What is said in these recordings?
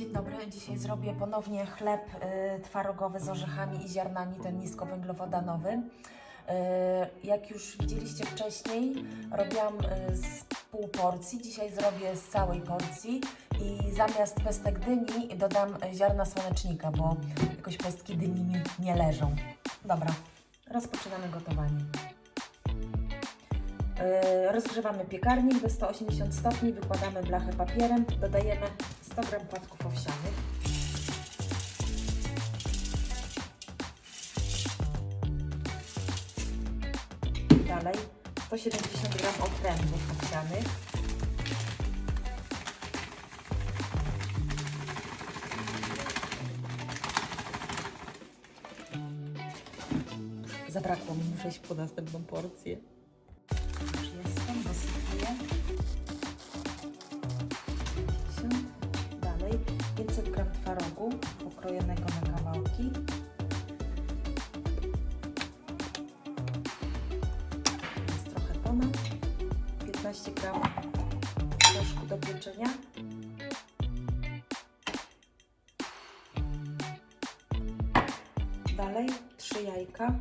Dzień dobry. Dzisiaj zrobię ponownie chleb y, twarogowy z orzechami i ziarnami, ten niskowęglowodanowy. Y, jak już widzieliście wcześniej, robiłam y, z pół porcji. Dzisiaj zrobię z całej porcji i zamiast pestek dyni dodam ziarna słonecznika, bo jakoś pestki dyni mi nie leżą. Dobra, rozpoczynamy gotowanie. Rozgrzewamy piekarnik do 180 stopni, wykładamy blachę papierem, dodajemy 100 g płatków owsianych. Dalej 170 g otrębów owsianych. Zabrakło mi, muszę iść po następną porcję. Dalej 500 gram twarogu pokrojonego na kawałki. Jest trochę ponad. 15 gram proszku do pieczenia. Dalej 3 jajka.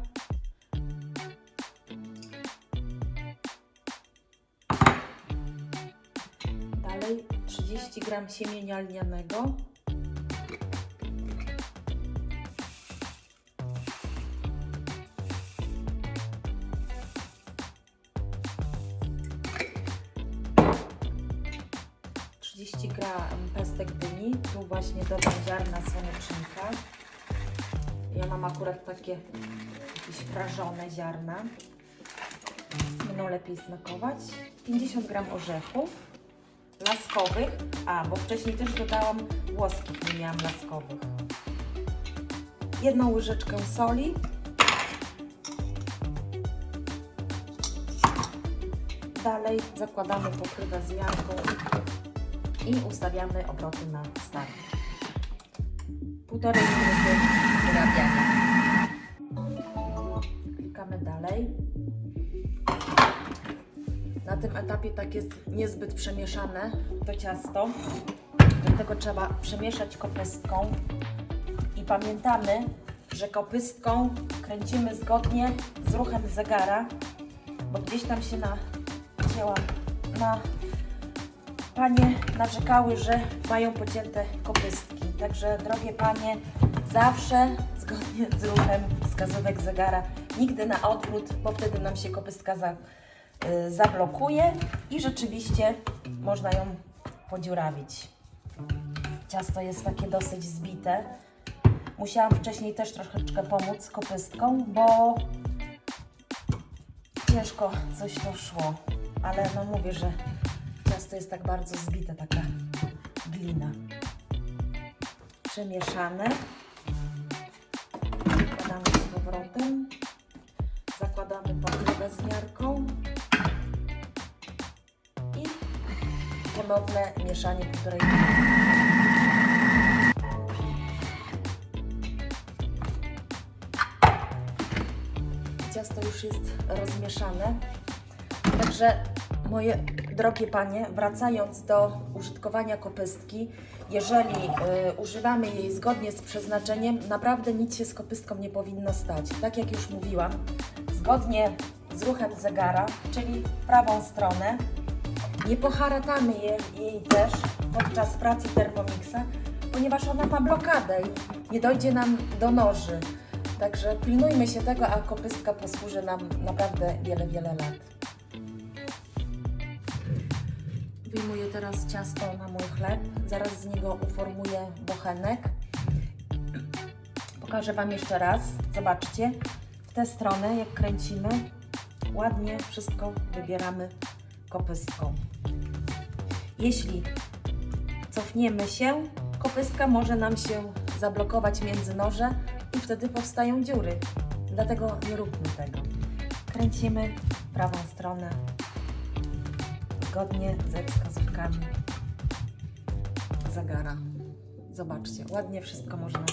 30 gram siemienia lnianego. Trzydzieści gram pestek dyni. Tu właśnie dodam ziarna słonecznika. Ja mam akurat takie jakieś prażone ziarna. Będą lepiej smakować. 50 gram orzechów laskowych, a bo wcześniej też dodałam włoskich, nie miałam laskowych. Jedną łyżeczkę soli. Dalej zakładamy pokrywę z miarką i ustawiamy obroty na start. Półtorej minuty wyrabiania. Klikamy dalej. Na tym etapie tak jest niezbyt przemieszane to ciasto, dlatego trzeba przemieszać kopystką. I pamiętamy, że kopystką kręcimy zgodnie z ruchem zegara, bo gdzieś tam się nacięłam na panie narzekały, że mają pocięte kopystki. Także drogie panie, zawsze zgodnie z ruchem wskazówek zegara, nigdy na odwrót, bo wtedy nam się kopystka za, zablokuje i rzeczywiście można ją podziurawić. Ciasto jest takie dosyć zbite. Musiałam wcześniej też troszeczkę pomóc kopystką, bo ciężko coś to szło. Ale no mówię, że ciasto jest tak bardzo zbite, taka glina. Przemieszane. Wkładamy z powrotem. Zakładamy pokrywę z miarką. Ponowne mieszanie półtorej. Ciasto już jest rozmieszane. Także moje drogie panie, wracając do użytkowania kopystki, jeżeli y, używamy jej zgodnie z przeznaczeniem, naprawdę nic się z kopystką nie powinno stać. Tak jak już mówiłam, zgodnie z ruchem zegara, czyli prawą stronę, nie poharatamy je, jej też podczas pracy Thermomixa, ponieważ ona ma blokadę i nie dojdzie nam do noży. Także pilnujmy się tego, a kopystka posłuży nam naprawdę wiele, wiele lat. Wyjmuję teraz ciasto na mój chleb. Zaraz z niego uformuję bochenek. Pokażę Wam jeszcze raz. Zobaczcie. W tę stronę, jak kręcimy, ładnie wszystko wybieramy kopystką. Jeśli cofniemy się, kopystka może nam się zablokować między noże i wtedy powstają dziury. Dlatego nie róbmy tego. Kręcimy prawą stronę zgodnie ze wskazówkami zegara. Zobaczcie, ładnie wszystko można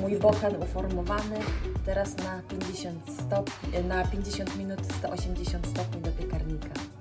mój bochen uformowany. Teraz na 50, stop, na 50 minut 180 stopni do piekarnika.